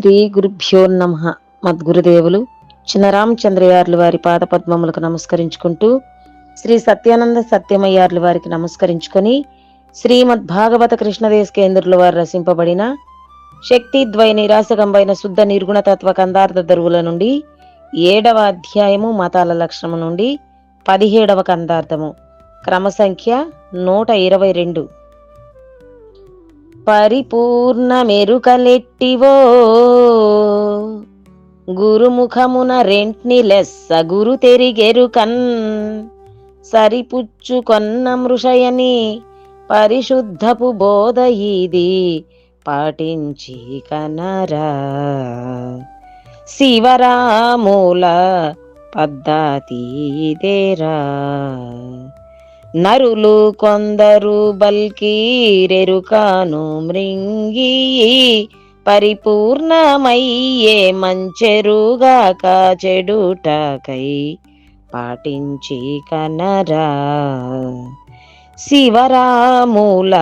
శ్రీ గురుభ్యో నమ. మద్గురుదేవులు చిన్నరామచంద్రయార్లు వారి పాదపద్మములకు నమస్కరించుకుంటూ శ్రీ సత్యానంద సత్యమయ్యార్లు వారికి నమస్కరించుకొని శ్రీమద్ భాగవత కృష్ణదేశ కేంద్రుల వారు రచింపబడిన శక్తి ద్వయ నిరాశకంబైన శుద్ధ నిర్గుణతత్వ కందార్థ దరువుల నుండి ఏడవ అధ్యాయము మతాల లక్షణము నుండి పదిహేడవ కందార్థము. క్రమ సంఖ్య నూట ఇరవై రెండు. పరిపూర్ణ మెరుకలెట్టివో. గురుముఖమున రెంట్ని లెస్స గురు తెరిగెరుకన్. సరిపుచ్చుకొన్న మృషయని పరిశుద్ధపు బోధ ఇది పాటించి కనరా. శివరామూల పద్ధతి దేరా నరులు కొందరు బల్కీరెరుకాను మృంగి పరిపూర్ణమయ్యే మంచెరుగాక చెడుటకై పాటించి కనరా. శివరాముల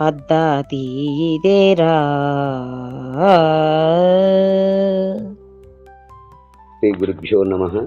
పద్ధతి ఇదేరా. శ్రీ గురుభ్యో నమ.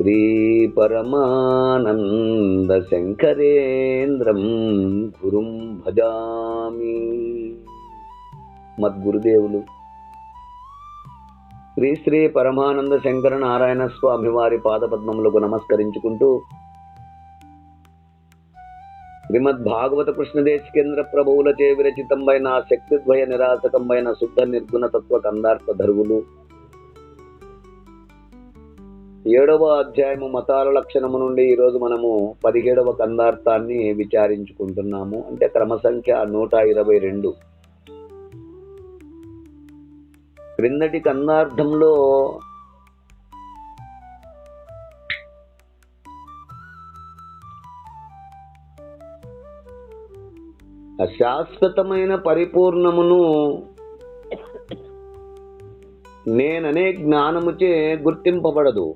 శ్రీ పరమానంద శంకరేంద్రం గురుం భజామి. మద్గురుదేవులు శ్రీ శ్రీ పరమానంద శంకర నారాయణ స్వామి వారి పాదపద్మములకు నమస్కరించుకుంటూ శ్రీమద్ భాగవత కృష్ణదేశ కేంద్ర ప్రభువులచే విరచితంబైన శక్తిద్వయ నిరాసకంబైన శుద్ధ నిర్గుణ తత్వ కందార్థ ధరువులు ఏడవ అధ్యాయము మతాల లక్షణము నుండి ఈరోజు మనము పదిహేడవ కందార్థాన్ని విచారించుకుంటున్నాము. అంటే క్రమ సంఖ్య నూట ఇరవై రెండు. క్రిందటి కందార్థంలో శాశ్వతమైన పరిపూర్ణమును నేననే జ్ఞానముచే గుర్తింపబడదు.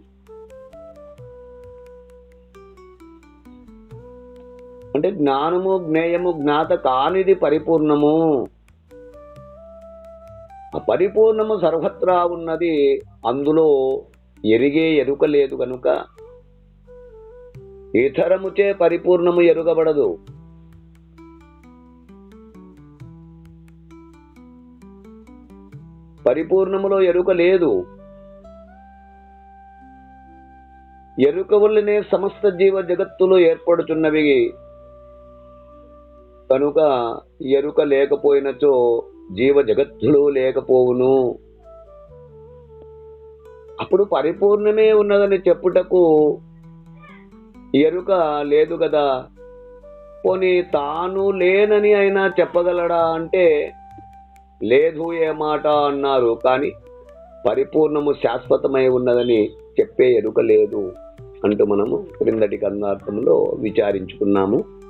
అంటే జ్ఞానము జ్ఞేయము జ్ఞాత కానిది పరిపూర్ణము. ఆ పరిపూర్ణము సర్వత్రా ఉన్నది అందులో ఎరిగే ఎరుక లేదు కనుక ఇతరముచే పరిపూర్ణము ఎరుగబడదు. పరిపూర్ణములో ఎరుక లేదు. ఎరుక వల్లనే సమస్త జీవ జగత్తులు ఏర్పడుచున్నవి. కనుక ఎరుక లేకపోయినచో జీవ జగత్తులు లేకపోవును. అప్పుడు పరిపూర్ణమే ఉన్నదని చెప్పుటకు ఎరుక లేదు కదా. పోనీ తాను లేనని అయినా చెప్పగలడా అంటే లేదు ఏ మాట అన్నారు కానీ పరిపూర్ణము శాశ్వతమై ఉన్నదని చెప్పే ఎరుక లేదు అంటూ మనము క్రిందటి కందార్థంలో విచారించుకున్నాము.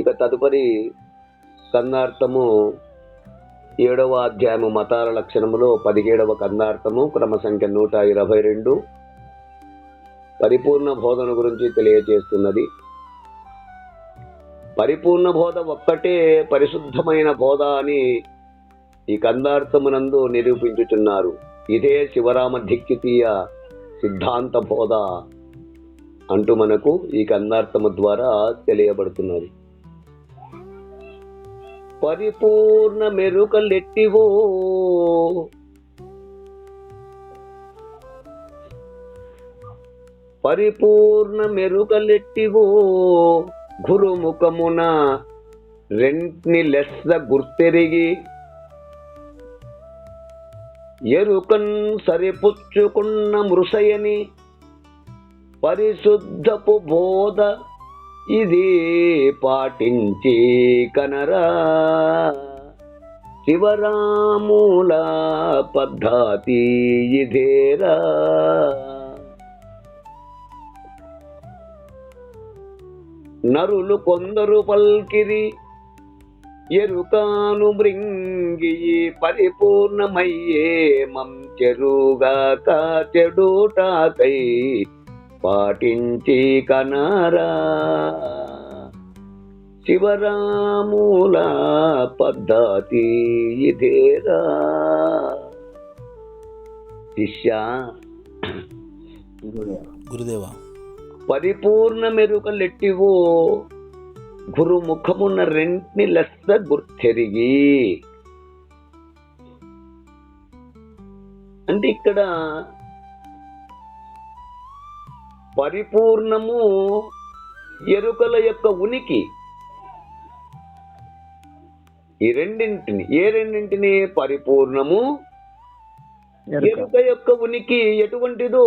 ఇక తదుపరి కన్నార్థము ఏడవ అధ్యాయము మతాల లక్షణములో పదిహేడవ కన్నార్థము క్రమ సంఖ్య నూట ఇరవై రెండు. పరిపూర్ణ బోధన గురించి తెలియజేస్తున్నది. పరిపూర్ణ బోధ ఒక్కటే పరిశుద్ధమైన బోధ అని ఈ కందార్థమునందు నిరూపించుచున్నారు. ఇదే శివరామ ధిక్కితీయ సిద్ధాంత బోధ అంటూ మనకు ఈ కందార్థము ద్వారా తెలియబడుతున్నది. పరిపూర్ణ మెరుకలెట్టివో. పరిపూర్ణ మెరుకలెట్టివో. గురుముఖమున రెంట్ని లెస్స గుర్తెరిగి ఎరుకన్ సరిపుచ్చుకున్న మృషయని పరిశుద్ధపు బోధ ఇది పాటించి కనరా. శివరాముల పద్ధతి ఇదేరా. నరులు కొందరు పల్కిరి ఎరుకాను మృంగి పరిపూర్ణమయ్యే మం చెరుగాక చెడుటాకై పాటించి కనరా. శివరాముల పద్ధతి ఇదేరా. శిష్య గురుదేవా. పరిపూర్ణ మెరుకలెట్టివో గురు ముఖమున్న రెంట్ని లెస్స గుర్తెరిగి. అంటే ఇక్కడ పరిపూర్ణము ఎరుకల యొక్క ఉనికి. ఈ రెండింటిని ఏ రెండింటిని పరిపూర్ణము? ఎరుక. యొక్క ఉనికి ఎటువంటిదో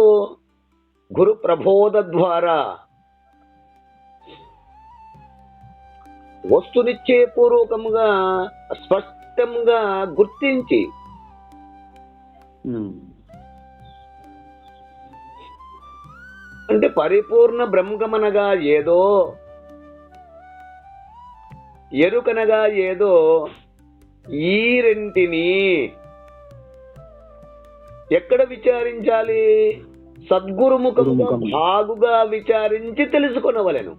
గురు ప్రబోధ ద్వారా. వస్తునిచ్చే పూర్వకముగా స్పష్టంగా గుర్తించి. అంటే పరిపూర్ణ బ్రహ్మగమనగా ఏదో ఎరుకనగా ఏదో ఈ రెంటిని ఎక్కడ విచారించాలి? సద్గురుముఖముగా గురుముఖము. బాగుగా విచారించి తెలుసుకొనవలెను.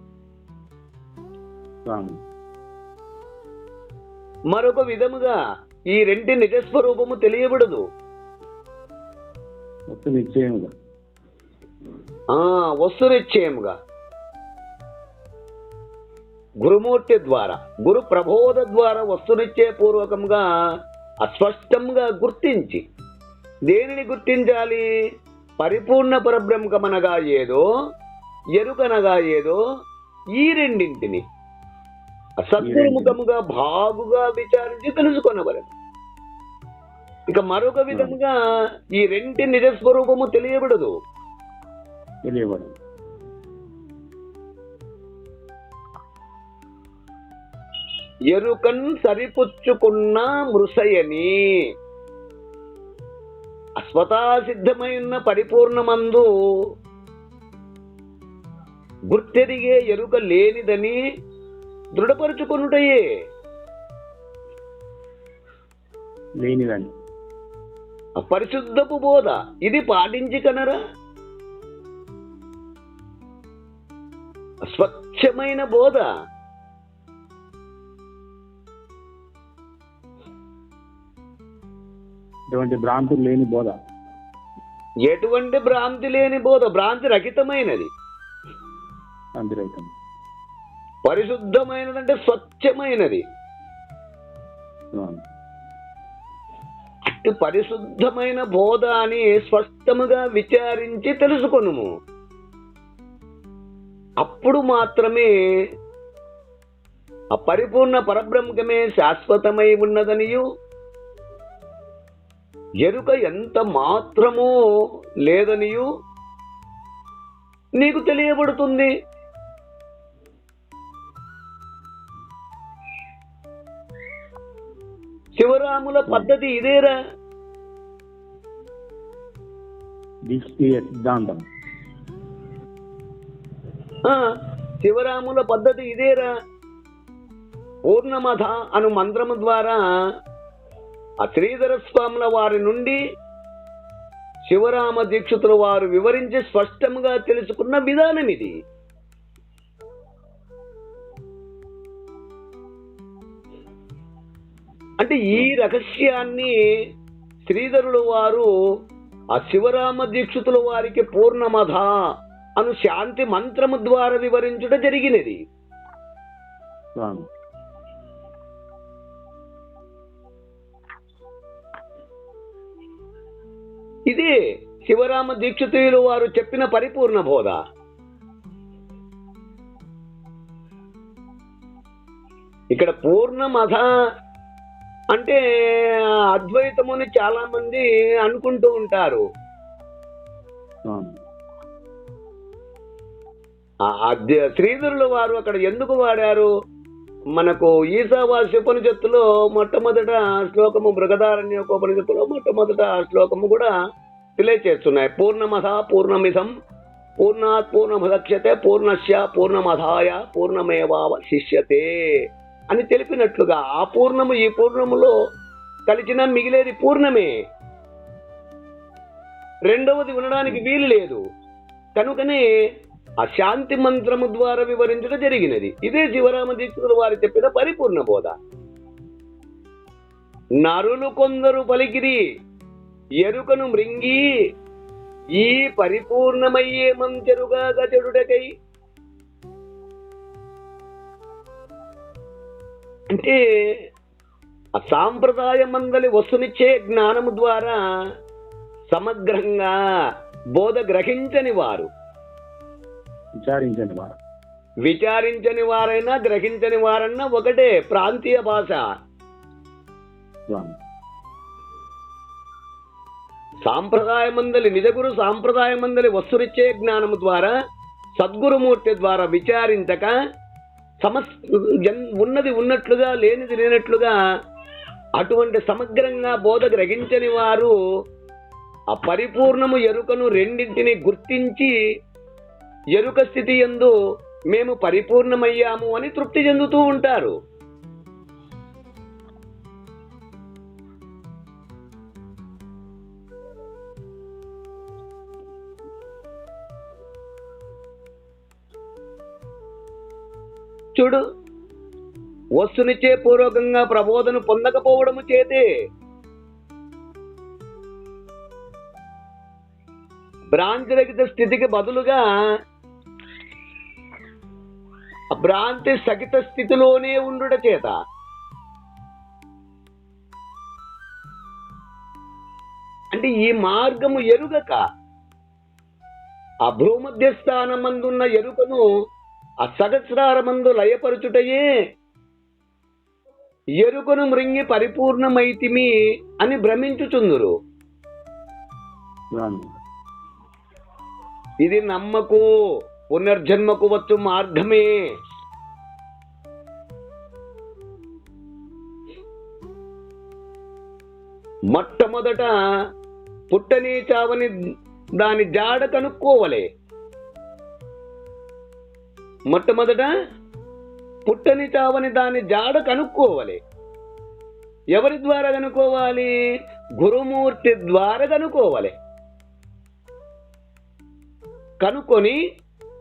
మరొక విధముగా ఈ రెంటి నిజస్వరూపము తెలియబడదు. నిశ్చయముగా. వస్తునిశ్చయముగా గురుమూర్తి ద్వారా గురు ప్రబోధ ద్వారా వస్తునిచ్చే పూర్వకంగా అస్పష్టంగా గుర్తించి దేనిని గుర్తించాలి? పరిపూర్ణ పరబ్రహ్మకమనగా ఏదో ఎరుకనగా ఏదో ఈ రెండింటిని సద్గురుముఖముగా బాగుగా విచారించి తెలుసుకొనవలెను. ఇక మరొక విధంగా ఈ రెంటి నిజస్వరూపము తెలియబడదు. తెలియబడదు. ఎరుకన్ సరిపుచ్చుకున్న మృసయని అస్వతాసిద్ధమైన పరిపూర్ణమందు గుర్తెరిగే ఎరుక లేనిదని దృఢపరుచుకొనుటయే. లేనిదని. పరిశుద్ధపు బోధ. ఇది పాటించి కనరా. స్వచ్ఛమైన బోధ. ఇటువంటి భ్రాంతులు లేని బోధ. ఎటువంటి భ్రాంతి లేని బోధ? భ్రాంతి రహితమైనది. అంతిరైతం పరిశుద్ధమైనదంటే స్వచ్ఛమైనది. పరిశుద్ధమైన బోధ అని స్పష్టముగా విచారించి తెలుసుకొనుము. అప్పుడు మాత్రమే ఆ పరిపూర్ణ పరబ్రహ్మకమే శాశ్వతమై ఉన్నదనియు. ఎరుక ఎంత మాత్రమూ లేదనియు నీకు తెలియబడుతుంది. శివరాముల పద్ధతి ఇదేరా? సిద్ధాంతం శివరాముల పద్ధతి ఇదేరా? పూర్ణమథ అను మంత్రము ద్వారా ఆ శ్రీధర స్వాముల వారి నుండి శివరామ దీక్షితుల వారు వివరించి స్పష్టంగా తెలుసుకున్న విధానం ఇది. అంటే ఈ రహస్యాన్ని శ్రీధరుల వారు ఆ శివరామ దీక్షితుల వారికి పూర్ణమధ అను శాంతి మంత్రము ద్వారా వివరించుట జరిగినది. ఇదే శివరామ దీక్షితులు వారు చెప్పిన పరిపూర్ణ బోధ. ఇక్కడ పూర్ణమధ అంటే అద్వైతముని చాలా మంది అనుకుంటూ ఉంటారు. శ్రీధరుల వారు అక్కడ ఎందుకు వాడారు? మనకు ఈశావాస్య ఉపనిషత్తులో మొట్టమొదట శ్లోకము బృగదారణ్యోపనిషత్తులో మొట్టమొదట శ్లోకము కూడా తెలియచేస్తున్నాయి. పూర్ణమథ పూర్ణమిధం పూర్ణాత్ పూర్ణముదక్ష్యతే పూర్ణశ్య పూర్ణమధాయ పూర్ణమేవావ శిష్యతే అని తెలిపినట్లుగా ఆ పూర్ణము ఈ పూర్ణములో కలిసిన మిగిలేది పూర్ణమే. రెండవది ఉండడానికి వీలు లేదు. కనుకనే ఆ శాంతి మంత్రము ద్వారా వివరించడం జరిగినది. ఇదే శివరామ దీక్షితులు వారు చెప్పిన పరిపూర్ణ బోధ. నరులు కొందరు పలికిరి ఎరుకను మృంగి ఈ పరిపూర్ణమయ్యే మంచెరుగా చెడుటకై అంటే ఆ సాంప్రదాయ మందలి వస్తునిచ్చే జ్ఞానము ద్వారా సమగ్రంగా బోధ గ్రహించని వారు. విచారించండి వారు. విచారించని వారైనా గ్రహించని వారన్నా ఒకటే ప్రాంతీయ భాష. సాంప్రదాయ మందలి నిజగురు సాంప్రదాయ మందలి వస్తునిచ్చే జ్ఞానము ద్వారా సద్గురుమూర్తి ద్వారా విచారించక సమస్ ఉన్నది ఉన్నట్లుగా లేనిది లేనట్లుగా అటువంటి సమగ్రంగా బోధ గ్రహించని వారు ఆ పరిపూర్ణము ఎరుకను రెండింటిని గుర్తించి ఎరుక స్థితి ఎందు మేము పరిపూర్ణమయ్యాము అని తృప్తి చెందుతూ ఉంటారు. చూడు వస్తునిచ్చే పూర్వకంగా ప్రబోధను పొందకపోవడము చేతే భ్రాంతిరహిత స్థితికి బదులుగా భ్రాంతి సహిత స్థితిలోనే ఉండుట చేత. అంటే ఈ మార్గము ఎరుగక ఆ భూమధ్య స్థానమందున్న ఎరుకను ఆ సహస్రారమందు లయపరుచుటయే ఎరుకను మృంగి పరిపూర్ణమైతిమి అని భ్రమించుచుందురు. ఇది నమ్మకు పునర్జన్మకు వచ్చు మార్గమే. మొట్టమొదట పుట్టని చావని దాని జాడ కనుక్కోవలే. మొట్టమొదట పుట్టని చావని దాని జాడ కనుక్కోవాలి. ఎవరి ద్వారా కనుక్కోవాలి? గురుమూర్తి ద్వారా కనుక్కోవాలి. కనుక్కొని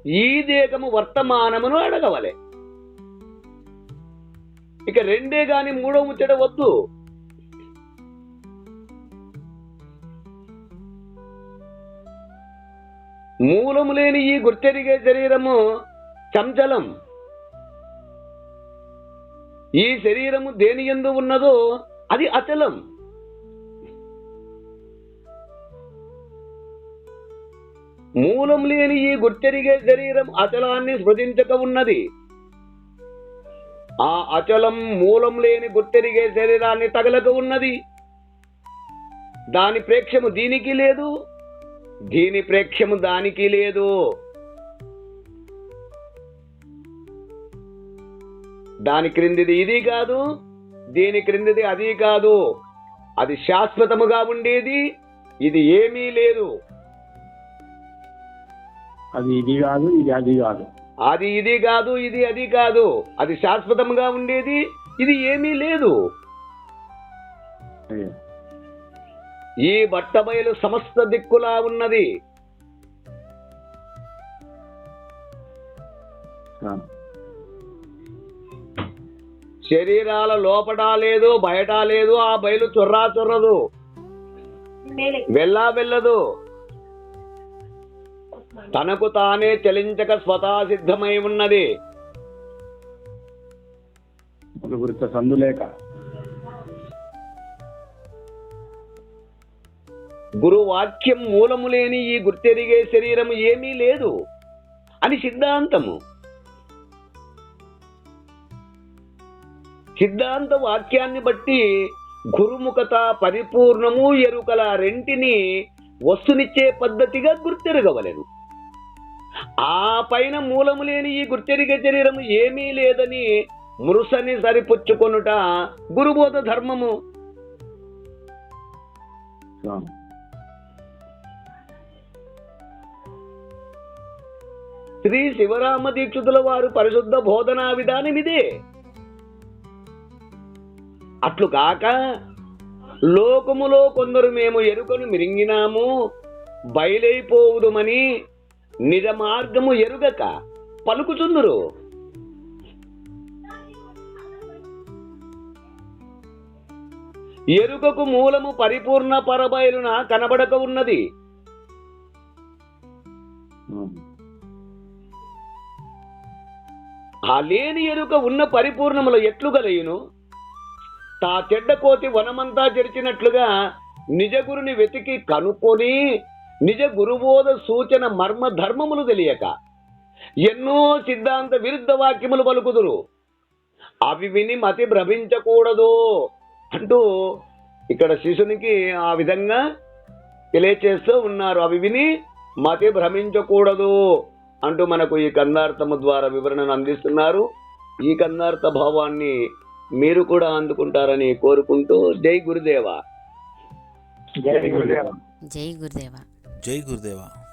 ఈ దేహము వర్తమానమును అడగవలే. ఇక రెండే గాని మూడో ముచ్చట వద్దు. మూలము లేని ఈ గుర్తెరిగే శరీరము చంచలం. ఈ శరీరము దేని ఎందు ఉన్నదో అది అచలం. మూలం లేని ఈ గుర్తెరిగే శరీరం అచలాన్ని స్మృతించక ఉన్నది. ఆ అచలం మూలం లేని గుర్తెరిగే శరీరాన్ని తగలక ఉన్నది. దాని ప్రేక్షము దీనికి లేదు దీని ప్రేక్షము దానికి లేదు. దాని క్రిందిది ఇది కాదు దీని క్రిందిది అది కాదు. అది శాశ్వతముగా ఉండేది ఇది ఏమీ లేదు. అది ఇది కాదు ఇది అది కాదు. అది ఇది కాదు ఇది అది కాదు. అది శాశ్వతంగా ఉండేది ఇది ఏమీ లేదు. ఈ బట్టబయలు సమస్త దిక్కులా ఉన్నది. శరీరాల లోపట లేదు బయట లేదు ఆ బయలు చొర్రా చొర్రదు. వెళ్ళా వెళ్ళదు. తనకు తానే చలించక స్వతా సిద్ధమై ఉన్నది. ఒక గురువాక్యం మూలము లేని ఈ గుర్తెరిగే శరీరం ఏమీ లేదు అని సిద్ధాంతము. సిద్ధాంత వాక్యాన్ని బట్టి గురుముఖత పరిపూర్ణము ఎరుకల రెంటిని వస్తునిచ్చే పద్ధతిగా గుర్తెరగవలేదు ఆ పైన మూలము లేని ఈ గుర్తెరిగే శరీరం ఏమీ లేదని మృసని సరిపుచ్చుకొనుట గురుబోధ ధర్మము. శ్రీ శివరామ దీక్షితుల వారు పరిశుద్ధ బోధనా విధానం ఇదే. అట్లు కాక లోకములో కొందరు మేము ఎరుకను మిరింగినాము బయలైపోవుదుమని నిజ మార్గము ఎరుగక పలుకుచుందురు. ఎరుకకు మూలము పరిపూర్ణ పరబయలున కనబడక ఉన్నది. ఆ లేని ఎరుక ఉన్న పరిపూర్ణముల ఎట్లుగలయును? తా చెడ్డ కోతి వనమంతా జరిచినట్లుగా నిజ గురుని వెతికి కనుక్కొని నిజ గురుబోధ సూచన మర్మ ధర్మములు తెలియక ఎన్నో సిద్ధాంత విరుద్ధ వాక్యములు పలుకుదురు. అవి విని మతి భ్రమించకూడదు అంటూ ఇక్కడ శిశునికి ఆ విధంగా తెలియచేస్తూ ఉన్నారు. అవి విని మతి భ్రమించకూడదు. అంటూ మనకు ఈ కందార్థము ద్వారా వివరణను అందిస్తున్నారు. ఈ కందార్థ భావాన్ని మీరు కూడా అందుకుంటారని కోరుకుంటూ జై గురుదేవ. జై గురుదేవ. జై గురుదేవ. జై గురుదేవా.